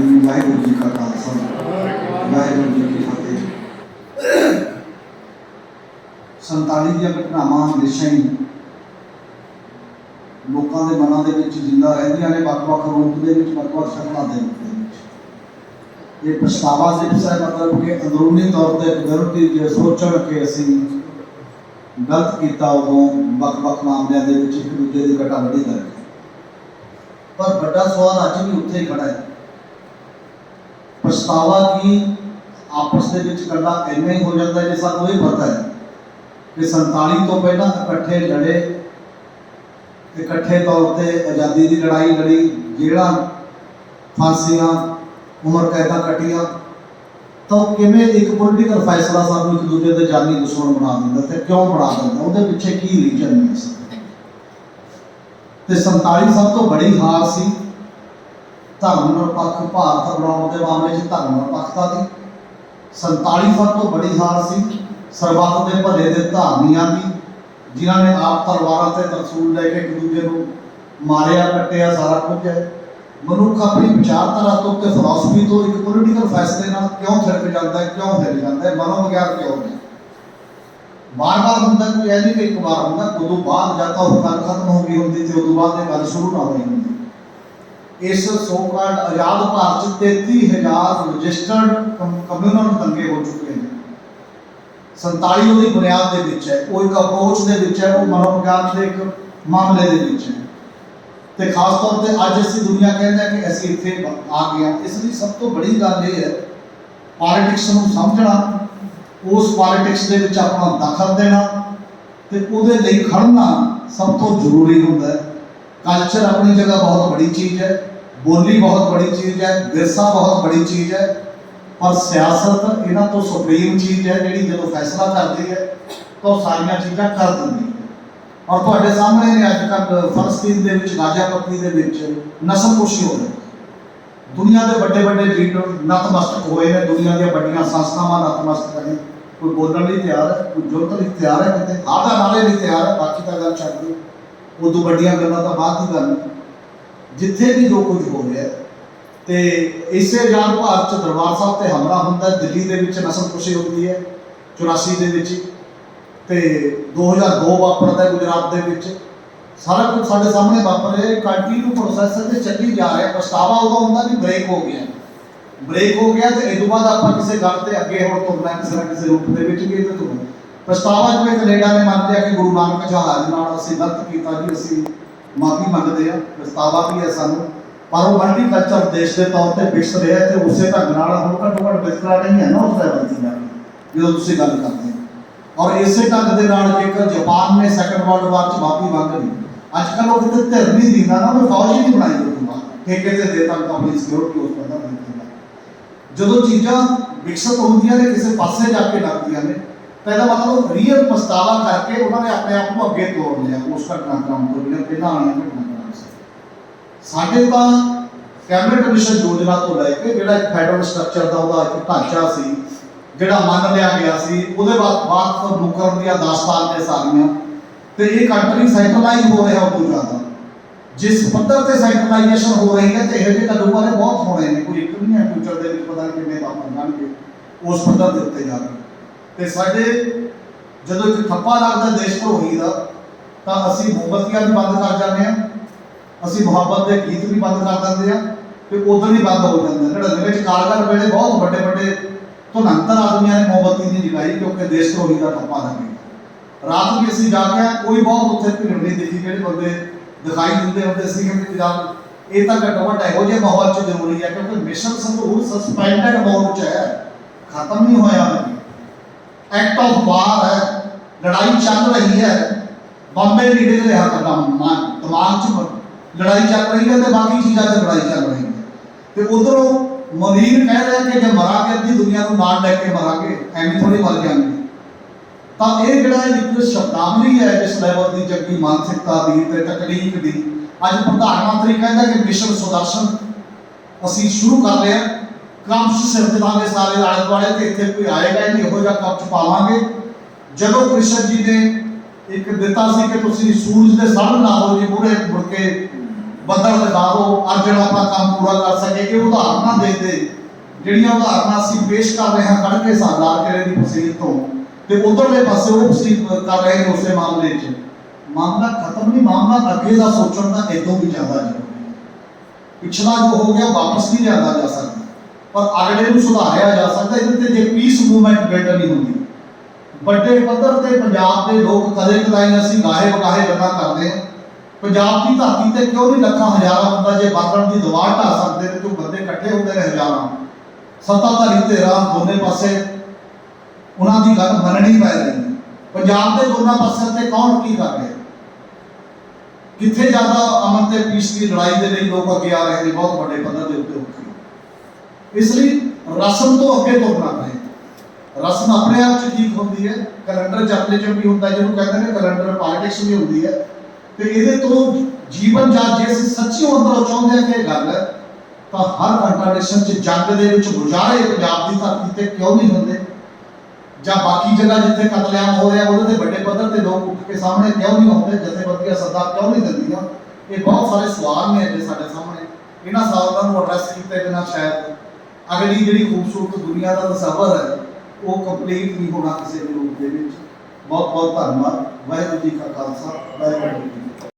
ਜੀ ਵਾਹਿਗੁਰੂ ਜੀ ਕਾ ਖਾਲਸਾ, ਵਾਹਿਗੁਰੂ ਜੀ ਕੀ ਫਤਿਹ। 47 ਦੀਆਂ ਘਟਨਾਵਾਂ ਹਮੇਸ਼ਾ ਹੀ ਲੋਕਾਂ ਦੇ ਮਨਾਂ ਦੇ ਵਿੱਚ ਜਿੰਦਾ ਰਹਿੰਦੀਆਂ ਨੇ, ਵੱਖ-ਵੱਖ ਰੂਪ ਦੇ ਵਿੱਚ, ਵੱਖ-ਵੱਖ ਸ਼ਕਲਾਂ ਦੇ ਵਿੱਚ। ਇਹ ਪਛਤਾਵਾ ਸਿਰਫ ਹੈ ਮਤਲਬ ਕਿ ਅੰਦਰੂਨੀ ਤੌਰ ਤੇ ਗਰੁੱਟੀ ਜੇ ਸੋਚਣ ਕਿ ਅਸੀਂ ਗਲਤ ਕੀਤਾ, ਉਦੋਂ ਵੱਖ-ਵੱਖ ਮਾਮਲਿਆਂ ਦੇ ਵਿੱਚ ਇੱਕ ਦੂਜੇ ਦੀ ਘਟਾਵੜੀ ਕਰਕੇ ਪਰ ਵੱਡਾ ਸਵਾਲ ਅੱਜ ਵੀ ਉੱਥੇ ਖੜਾ ਹੈ। ਪਛਤਾਵਾ ਕੀ ਆਪਸ ਦੇ ਵਿੱਚ ਕੱਲਾ ਇੰਨਾ ਹੀ ਹੋ ਜਾਂਦਾ ਜੇ ਸਾਨੂੰ ਇਹ ਪਤਾ ਹੈ ਕਿ 47 ਤੋਂ ਪਹਿਲਾਂ ਇਕੱਠੇ ਲੜੇ, ਇਕੱਠੇ ਤੌਰ ਤੇ ਆਜ਼ਾਦੀ ਦੀ ਲੜਾਈ ਲੜੀ ਜਿਹੜਾ ਫਾਂਸੀਆਂ, ਉਮਰ ਕੈਦਾਂ ਕੱਟੀਆਂ, ਤਾਂ ਉਹ ਕਿਵੇਂ ਇੱਕ ਪੋਲੀਟੀਕਲ ਫੈਸਲਾ ਸਾਨੂੰ ਇੱਕ ਦੂਜੇ ਦੇ ਜਾਨੀ ਦੁਸ਼ਮਣ ਬਣਾ ਦਿੰਦਾ ਤੇ ਕਿਉਂ ਬਣਾ ਦਿੰਦਾ? ਉਹਦੇ ਪਿੱਛੇ ਕੀ ਰੀਜਨ ਹੈ ਤੇ 47 ਸਭ ਤੋਂ ਬੜੀ ਹਾਰ ਸੀ ਧਰਮ ਨਿਰਪੱਖ ਭਾਰਤ ਬਣਾਉਣ ਦੇ ਮਾਮਲੇ 'ਚ ਧਰਮ ਨਿਰਪੱਖਤਾ ਦੀ 47 ਸਭ ਤੋਂ ਬੜੀ ਹਾਰ ਸੀ। ਸਰਬੱਤ ਦੇ ਭਲੇ ਦੇ ਧਾਰਨੀਆਂ ਦੀ, ਜਿਨ੍ਹਾਂ ਨੇ ਆਪ ਤਲਵਾਰਾਂ ਤੇ ਤਰਸੂਲ ਲੈ ਕੇ ਇੱਕ ਦੂਜੇ ਨੂੰ ਮਾਰਿਆ, ਕੱਟਿਆ, ਸਾਰਾ ਕੁਝ ਹੈ। ਮਨੁੱਖ ਆਪਣੀ ਵਿਚਾਰਧਾਰਾ ਤੋਂ ਤੇ ਫਿਲਾਸਫੀ ਤੋਂ ਇੱਕ ਪੋਲੀਟੀਕਲ ਫੈਸਲੇ ਨਾਲ ਕਿਉਂ ਛਿੜਕ ਜਾਂਦਾ ਹੈ, ਕਿਉਂ ਹਿੱਲ ਜਾਂਦਾ ਹੈ, ਮਨੋਵਿਗਿਆਨ ਕਿਉਂ ਨਹੀਂ? ਬਾਰ-ਬਾਰ ਹੁੰਦਾ ਕੋਈ ਇਹ ਨਹੀਂ ਕਿ ਇੱਕ ਵਾਰ ਹੁੰਦਾ, ਉਦੋਂ ਬਾਅਦ ਜਾਂ ਤਾਂ ਉਹ ਗੱਲ ਖਤਮ ਹੋ ਗਈ ਹੁੰਦੀ ਤੇ ਉਦੋਂ ਬਾਅਦ ਇਹ ਗੱਲ ਸ਼ੁਰੂ ਨਾ ਹੋਈ ਹੁੰਦੀ। ਇਸ ਸੋ ਕਾਲਡ ਆਜ਼ਾਦ ਭਾਰਤ 'ਚ 33000 ਰਜਿਸਟਰਡ ਕਮਿਊਨਲ ਦੰਗੇ ਹੋ ਚੁੱਕੇ ਨੇ। 47 ਉਹਦੀ ਬੁਨਿਆਦ ਦੇ ਵਿੱਚ ਹੈ। ਉਹ ਇੱਕ ਅਪਰੋਚ ਦੇ ਵਿੱਚ ਹੈ, ਉਹ ਮਨੋਵਿਗਿਆਨ ਦੇ ਇੱਕ ਮਾਮਲੇ ਦੇ ਵਿੱਚ ਹੈ। ਤੇ ਖਾਸ ਤੌਰ ਤੇ ਅੱਜ ਅਸੀਂ ਦੁਨੀਆ ਕਹਿੰਦਾ ਕਿ ਅਸੀਂ ਇੱਥੇ ਆ ਗਏ ਇਸ ਲਈ ਸਭ ਤੋਂ ਬੜੀ ਗੱਲ ਇਹ ਹੈ ਪੋਲਿਟਿਕਸ ਨੂੰ ਸਮਝਣਾ, ਉਸ ਪੋਲਿਟਿਕਸ ਦੇ ਵਿੱਚ ਆਪਣਾ ਦਖਲ ਦੇਣਾ ਤੇ ਉਹਦੇ ਲਈ ਖੜਨਾ ਸਭ ਤੋਂ ਜ਼ਰੂਰੀ ਹੁੰਦਾ ਹੈ। ਕਲਚਰ ਆਪਣੀ ਜਗ੍ਹਾ ਬਹੁਤ ਬੜੀ ਚੀਜ਼ ਹੈ। ਬੋਲੀ ਬਹੁਤ ਬੜੀ ਚੀਜ਼ ਹੈ, ਵਿਰਸਾ ਬਹੁਤ ਬੜੀ ਚੀਜ਼ ਹੈ, ਪਰ ਸਿਆਸਤ ਇਹਨਾਂ ਤੋਂ ਸੁਪਰੀਮ ਚੀਜ਼ ਹੈ, ਜਿਹੜੀ ਜਦੋਂ ਫੈਸਲਾ ਕਰਦੀ ਹੈ, ਤਾਂ ਸਾਰੀਆਂ ਚੀਜ਼ਾਂ ਕਰ ਦਿੰਦੀ ਹੈ। ਔਰ ਤੁਹਾਡੇ ਸਾਹਮਣੇ ਨੇ ਅੱਜ ਕੱਲ੍ਹ ਫਲਸਤੀਨ ਦੇ ਵਿੱਚ, ਗਾਜ਼ਾਪੱਤੀ ਦੇ ਵਿੱਚ ਨਸਲਕੁਸ਼ੀ ਹੋ ਰਹੀ ਦੁਨੀਆ ਦੇ ਵੱਡੇ ਵੱਡੇ ਲੀਡਰ ਨਤਮਸਤਕ ਹੋਏ ਨੇ, ਦੁਨੀਆ ਦੀਆਂ ਵੱਡੀਆਂ ਸੰਸਥਾਵਾਂ ਨਤਮਸਤਕ ਨੇ। ਕੋਈ ਬੋਲਣ ਲਈ ਤਿਆਰ ਹੈ, ਕੋਈ ਜੁਰਤ ਲਈ ਤਿਆਰ ਹੈ ਕਿਤੇ? ਆਧਾ ਨਾਲੇ ਲਈ ਤਿਆਰ ਹੈ, ਬਾਕੀ ਤਾਂ ਗੱਲ ਛੱਡ ਦਿਓ। ਉਦੋਂ ਵੱਡੀਆਂ ਗੱਲਾਂ ਤਾਂ ਬਾਅਦ ਦੀ ਗੱਲ ਹੈ। ਜਿੱਥੇ ਵੀ ਜੋ ਕੁਝ ਹੋ ਰਿਹਾ ਤੇ ਇਸੇ ਆਜ਼ਾਦ ਭਾਰਤ ਚ ਦਰਬਾਰ ਸਾਹਿਬ ਤੇ ਹਮਲਾ ਹੁੰਦਾ ਦਿੱਲੀ ਦੇ ਵਿੱਚ ਨਸਲਕੁਸ਼ੀ ਹੁੰਦੀ ਹੈ 84 ਦੇ ਵਿੱਚ ਤੇ 2002 ਵਾਪਰਦਾ ਗੁਜਰਾਤ ਦੇ ਵਿੱਚ। ਸਾਰਾ ਕੁਝ ਸਾਡੇ ਸਾਹਮਣੇ ਵਾਪਰ ਰਿਹਾ ਹੈ ਕੰਟੀਨਿਊ ਪ੍ਰੋਸੈਸ ਤੇ ਚੱਲੀ ਜਾ ਰਿਹਾ ਪਛਤਾਵਾ ਉਦੋਂ ਹੁੰਦਾ ਵੀ ਬ੍ਰੇਕ ਹੋ ਗਿਆ। ਬ੍ਰੇਕ ਹੋ ਗਿਆ ਤੇ ਇਹ ਤੋਂ ਬਾਅਦ ਆਪਾਂ ਕਿਸੇ ਗੱਲ ਤੇ ਅੱਗੇ ਹੁਣ ਤੁਰਨਾ, ਕਿਸੇ ਨਾ ਕਿਸੇ ਰੂਪ ਦੇ ਵਿੱਚ ਵੀ ਇਹ ਤੁਰਨਾ ਪਛਤਾਵਾ ਜਿਵੇਂ ਕੈਨੇਡਾ ਨੇ ਮੰਨ ਲਿਆ ਕਿ ਗੁਰੂ ਨਾਨਕ ਜਹਾਜ਼ ਨਾਲ ਅਸੀਂ ਗਲਤ ਕੀਤਾ ਜੀ, ਅਸੀਂ ਮਾਫੀ ਮੰਗਦੇ ਹਾਂ ਪਛਤਾਵਾ ਵੀ ਹੈ ਸਾਨੂੰ, ਪਰ ਉਹ ਮਲਟੀਕਲਚਰ ਦੇਸ਼ ਦੇ ਤੌਰ ਤੇ ਵਿਕਸ ਰਿਹਾ ਤੇ ਉਸੇ ਢੰਗ ਨਾਲ ਹੁਣ ਘੱਟੋ ਘੱਟ ਵਿਤਕਰਾ ਨਹੀਂ ਹੈ ਨਾ ਉਸ ਲੈਵਲ ਦੀ ਗੱਲ ਜਦੋਂ ਤੁਸੀਂ ਗੱਲ ਕਰਦੇ ਹੋ। ਔਰ ਇਸੇ ਢੰਗ ਦੇ ਨਾਲ ਜੇਕਰ ਜਾਪਾਨ ਨੇ ਸੈਕੰਡ ਵਰਲਡ ਵਾਰ ਚ ਮਾਫੀ ਮੰਗ ਲਈ ਅੱਜ ਕੱਲ੍ਹ ਉਹ ਕਿਤੇ ਧਿਰ ਨਹੀਂ ਦਿੰਦਾ ਨਾ, ਉਹ ਫੌਜ ਹੀ ਨਹੀਂ ਬਣਾਈ ਉਹ ਠੇਕੇ ਤੇ ਦੇ ਤਾਂ ਆਪਣੀ ਸਿਕਿਉਰਿਟੀ ਉਸ ਬੰਦਾ ਨਹੀਂ ਦਿੰਦਾ। ਜਦੋਂ ਚੀਜ਼ਾਂ ਵਿਕਸਿਤ ਹੁੰਦੀਆਂ ਨੇ, ਕਿਸੇ ਪਾਸੇ ਜਾ ਕੇ ਲੱਗਦੀਆਂ ਨੇ ਤਾਂ ਇਹਦਾ ਮਤਲਬ ਰੀਅਲ ਪਛਤਾਵਾ ਕਰਕੇ ਉਹਨਾਂ ਨੇ ਆਪਣੇ ਆਪ ਨੂੰ ਅੱਗੇ ਤੋੜ ਲਿਆ, ਉਸ ਘਟਨਾਕ੍ਰਮ ਤੋਂ ਜਿਹੜਾ ਪਹਿਲਾਂ ਵਾਲੀਆਂ ਘਟਨਾਕ੍ਰਮ ਸੀ ਸਾਡੇ ਤਾਂ ਕੈਬਨਿਟ ਮਿਸ਼ਨ ਯੋਜਨਾ ਤੋਂ ਲੈ ਕੇ ਜਿਹੜਾ ਇੱਕ ਫੈਡਰਲ ਸਟਰਕਚਰ ਦਾ ਉਹਦਾ ਇੱਕ ਢਾਂਚਾ ਸੀ, ਜਿਹੜਾ ਮੰਨ ਲਿਆ ਗਿਆ ਸੀ, ਉਹਦੇ ਬਾਅਦ ਬਾਅਦ ਮੁਕਰਨ ਦੀਆਂ ਦਾਸਤਾਨ ਨੇ ਸਾਰੀਆਂ। ਤੇ ਇਹ ਕੰਟਰੀ ਸੈਂਟਰਲਾਈਜ਼ ਹੋ ਰਿਹਾ ਉਦੋਂ ਜ਼ਿਆਦਾ। ਜਿਸ ਪੱਧਰ ਤੇ ਸੈਂਟਰਲਾਈਜੇਸ਼ਨ ਹੋ ਰਹੀ ਹੈ ਤੇ ਇਹੋ ਜਿਹੇ ਕਦਮ ਵਾਲੇ ਬਹੁਤ ਹੋਣੇ ਨੇ, ਕੋਈ ਇੱਕ ਨਹੀਂ ਹੈ ਫਿਊਚਰ ਦੇ ਵਿੱਚ ਪਤਾ ਨਹੀਂ ਕਿੰਨੇ ਵਾਪਰ ਜਾਣਗੇ ਉਸ ਪੱਧਰ ਦੇ ਉੱਤੇ ਜਾ ਕੇ। ਤੇ ਸਾਡੇ ਜਦੋਂ ਇੱਕ ਥੱਪਾ ਲੱਗਦਾ ਦੇਸ਼ ਧਰੋਹੀ ਦਾ, ਤਾਂ ਅਸੀਂ ਮੋਮਬਤੀਆਂ ਵੀ ਬੰਦ ਕਰ ਜਾਂਦੇ ਹਾਂ, ਅਸੀਂ ਮੁਹੱਬਤ ਦੇ ਗੀਤ ਵੀ ਬੰਦ ਕਰ ਦਿੰਦੇ ਆ ਤੇ ਉਦੋਂ ਹੀ ਬੰਦ ਹੋ ਜਾਂਦੇ ਨੇ ਨੜਿਨਵੇਂ ਕਾਰਗਰ ਵੇਲੇ ਬਹੁਤ ਵੱਡੇ ਵੱਡੇ ਧੁਨੰਤਰ ਆਦਮੀਆਂ ਨੇ ਮੋਮਬਤੀ ਨਹੀਂ ਜਗਾਈ ਕਿਉਂਕਿ ਦੇਸ਼ ਧਰੋਹੀ ਦਾ ਠੱਪਾ ਲੱਗੇ। ਰਾਤ ਵੀ ਅਸੀਂ ਜਾ ਕੇ ਕੋਈ ਬਹੁਤ ਉੱਥੇ ਭੀੜ ਨਹੀਂ ਦਿਖੀ, ਜਿਹੜੇ ਬੰਦੇ ਦਿਖਾਈ ਦਿੰਦੇ ਹੁੰਦੇ ਸੀ ਕਿ ਜਦ ਇਹ ਤਾਂ ਘੱਟੋ ਘੱਟ ਇਹੋ ਜਿਹੇ ਮਾਹੌਲ 'ਚ ਜ਼ਰੂਰੀ ਹੈ ਕਿਉਂਕਿ ਮਿਸ਼ਨ ਸੰਗਰੂਰ ਸਸਪੈਂਡਡ ਮੋਡ 'ਚ ਹੈ, ਖਤਮ ਨਹੀਂ ਹੋਇਆ ਹੈ ਐਕਟ ਆਫ ਵਾਰ ਹੈ, ਲੜਾਈ ਚੱਲ ਰਹੀ ਹੈ। ਬੰਬੇ ਨਹੀਂ ਡਿੱਗ ਰਿਹਾ ਕਦਮ ਦਿਮਾਗ 'ਚ ਲੜਾਈ ਚੱਲ ਰਹੀ ਹੈ ਤੇ ਬਾਕੀ ਚੀਜ਼ਾਂ 'ਚ ਲੜਾਈ ਚੱਲ ਰਹੀ ਹੈ। ਤੇ ਉਧਰੋਂ ਮਰੀਰ ਕਹਿ ਰਿਹਾ ਕਿ ਜੇ ਮਰਾਂਗੇ ਅੱਧੀ ਦੁਨੀਆ ਨੂੰ ਨਾਲ ਲੈ ਕੇ ਮਰਾਂਗੇ ਐਵੇਂ ਥੋੜੀ ਮਰ ਜਾਵਾਂਗੇ ਤਾਂ ਇਹ ਜਿਹੜਾ ਇੱਕ ਸ਼ਬਦਾਵਲੀ ਹੈ, ਜਿਸ ਲੈਵਲ ਦੀ ਜੱਗੀ ਮਾਨਸਿਕਤਾ ਦੀ ਤੇ ਤਕਨੀਕ ਦੀ, ਅੱਜ ਪ੍ਰਧਾਨ ਮੰਤਰੀ ਕਹਿੰਦਾ ਕਿ ਮਿਸ਼ਨ ਸੁਦਰਸ਼ਨ ਅਸੀਂ ਸ਼ੁਰੂ ਕਰ ਹਾਂ। ਕ੍ਰਮਸ਼ ਸਿਰ ਦੇਵਾਂਗੇ ਸਾਰੇ ਆਲੇ ਦੁਆਲੇ ਤੇ ਇੱਥੇ ਕੋਈ ਆਏਗਾ ਨਹੀਂ, ਇਹੋ ਜਿਹਾ ਕੱਪ ਪਾਵਾਂਗੇ। ਜਦੋਂ ਕ੍ਰਿਸ਼ਨ ਜੀ ਨੇ ਇੱਕ ਦਿੱਤਾ ਸੀ ਕਿ ਤੁਸੀਂ ਸੂਰਜ ਦੇ ਸਾਹਮਣੇ ਨਾ ਹੋ ਜੀ, ਮੂਹਰੇ ਮੁੜ ਕੇ ਬੱਦਲ ਦਿਖਾ ਦਿਓ ਅੱਜ ਜਿਹੜਾ ਆਪਣਾ ਕੰਮ ਪੂਰਾ ਕਰ ਸਕੇ, ਇਹ ਉਦਾਹਰਨਾਂ ਦੇ ਦੇ ਜਿਹੜੀਆਂ ਉਦਾਹਰਨਾਂ ਅਸੀਂ ਪੇਸ਼ ਕਰ ਰਹੇ ਹਾਂ ਖੜ ਕੇ ਸਾਲਾਰ ਕਰੇ ਦੀ ਫਸੀਲ ਤੋਂ, ਤੇ ਉਧਰਲੇ ਪਾਸੇ ਉਹ ਫਸੀਲ ਕਰ ਰਹੇ ਨੇ ਉਸੇ ਮਾਮਲੇ 'ਚ। ਮਾਮਲਾ ਖਤਮ ਨਹੀਂ, ਮਾਮਲਾ ਅੱਗੇ ਦਾ ਸੋਚਣ ਦਾ ਇਦੋਂ ਵੀ ਜ਼ਿਆਦਾ ਜ਼ਰੂਰੀ ਪਿਛਲਾ ਜੋ ਹੋ ਗਿਆ, ਵਾਪਸ ਨਹੀਂ ਲਿਆਂਦਾ ਜਾ ਸਕਦਾ। ਪਰ ਅਗਲੇ ਨੂੰ ਸੁਧਾਰਿਆ ਜਾ ਸਕਦਾ, ਇਹਦੇ ਤੇ ਜੇ ਪੀਸ ਮੂਵਮੈਂਟ ਬਿਲਡ ਨਹੀਂ ਹੁੰਦੀ। ਵੱਡੇ ਪੱਧਰ ਤੇ ਪੰਜਾਬ ਦੇ ਲੋਕ ਕਦੇ ਕਦਾਈ ਅਸੀਂ ਗਾਹੇ ਬਗਾਹੇ ਗੱਲਾਂ ਕਰਦੇ ਹਾਂ। ਪੰਜਾਬ ਦੀ ਧਰਤੀ ਤੇ ਕਿਉਂ ਨਹੀਂ ਲੱਖਾਂ ਹਜ਼ਾਰਾਂ ਬੰਦਾ ਜੇ ਬਾਦਲ ਦੀ ਦੀਵਾਰ ਢਾ ਸਕਦੇ ਨੇ ਤੂੰ ਬੰਦੇ ਇਕੱਠੇ ਹੁੰਦੇ ਨੇ ਹਜ਼ਾਰਾਂ। ਸੱਤਾਧਾਰੀ ਧਿਰਾਂ ਦੋਨੇ ਪਾਸੇ, ਉਹਨਾਂ ਦੀ ਗੱਲ ਮੰਨਣੀ ਪੈ ਰਹੀ ਪੰਜਾਬ ਦੇ ਦੋਨਾਂ ਪਾਸਿਆਂ ਤੇ ਕੌਣ ਕੀ ਕਰ ਰਿਹਾ? ਕਿੱਥੇ ਜ਼ਿਆਦਾ ਅਮਨ ਤੇ ਪੀਸ ਦੀ ਲੜਾਈ ਦੇ ਲਈ ਲੋਕ ਅੱਗੇ ਆ ਰਹੇ ਨੇ, ਬਹੁਤ ਵੱਡੇ ਪੱਧਰ ਦੇ ਉੱਤੇ ਉੱਠ ਇਸ ਲਈ ਰਸਮ ਤੋਂ ਅੱਗੇ ਤੁਰਨਾ ਪਏ ਰਸਮ ਆਪਣੇ ਆਪ ਚ ਠੀਕ ਹੁੰਦੀ ਹੈ, ਕੈਲੰਡਰ ਚੱਲਦੇ ਵੀ ਹੁੰਦਾ ਜਿਹਨੂੰ ਕਹਿੰਦੇ ਨੇ ਕੈਲੰਡਰ ਪੋਲਿਟਿਕਸ ਵੀ ਹੁੰਦੀ ਹੈ। ਤੇ ਇਹਦੇ ਤੋਂ ਜੀਵਨ ਜਾਂ ਜੇ ਅਸੀਂ ਸੱਚੀ ਅੰਦਰੋਂ ਚਾਹੁੰਦੇ ਹਾਂ ਕਿ ਇਹ ਗੱਲ ਹੈ, ਤਾਂ ਹਰ ਕੰਟਰਡਿਕਸ਼ਨ ਚ ਜੰਗ ਦੇ ਵਿੱਚ ਗੁਜ਼ਾਰੇ ਪੰਜਾਬ ਦੀ ਧਰਤੀ ਤੇ ਕਿਉਂ ਨਹੀਂ ਹੁੰਦੇ? ਜਾਂ ਬਾਕੀ ਜਗ੍ਹਾ ਜਿੱਥੇ ਕਤਲੇਆਮ ਹੋ ਰਿਹਾ, ਉਹਦੇ ਤੇ ਵੱਡੇ ਪੱਧਰ ਤੇ ਲੋਕ ਉੱਠ ਕੇ ਸਾਹਮਣੇ ਕਿਉਂ ਨਹੀਂ ਆਉਂਦੇ? ਜਥੇਬੰਦੀਆਂ ਸੱਦਾ ਕਿਉਂ ਨਹੀਂ ਦਿੰਦੀਆਂ? ਇਹ ਬਹੁਤ ਸਾਰੇ ਸਵਾਲ ਨੇ ਅੱਜ ਸਾਡੇ ਸਾਹਮਣੇ। ਇਹਨਾਂ ਸਵਾਲਾਂ ਨੂੰ ਐਡਰੈਸ ਕੀਤੇ ਬਿਨਾਂ ਸ਼ਾਇਦ ਅਗਲੀ ਜਿਹੜੀ ਖੂਬਸੂਰਤ ਦੁਨੀਆ ਦਾ ਤਸਵਰ ਹੈ, ਉਹ ਕੰਪਲੀਟ ਨਹੀਂ ਹੋਣਾ ਕਿਸੇ ਵੀ ਰੂਪ ਦੇ ਵਿੱਚ। ਬਹੁਤ ਬਹੁਤ ਧੰਨਵਾਦ। ਵਾਹਿਗੁਰੂ ਜੀ ਕਾ ਖਾਲਸਾ, ਵਾਹਿਗੁਰੂ ਜੀ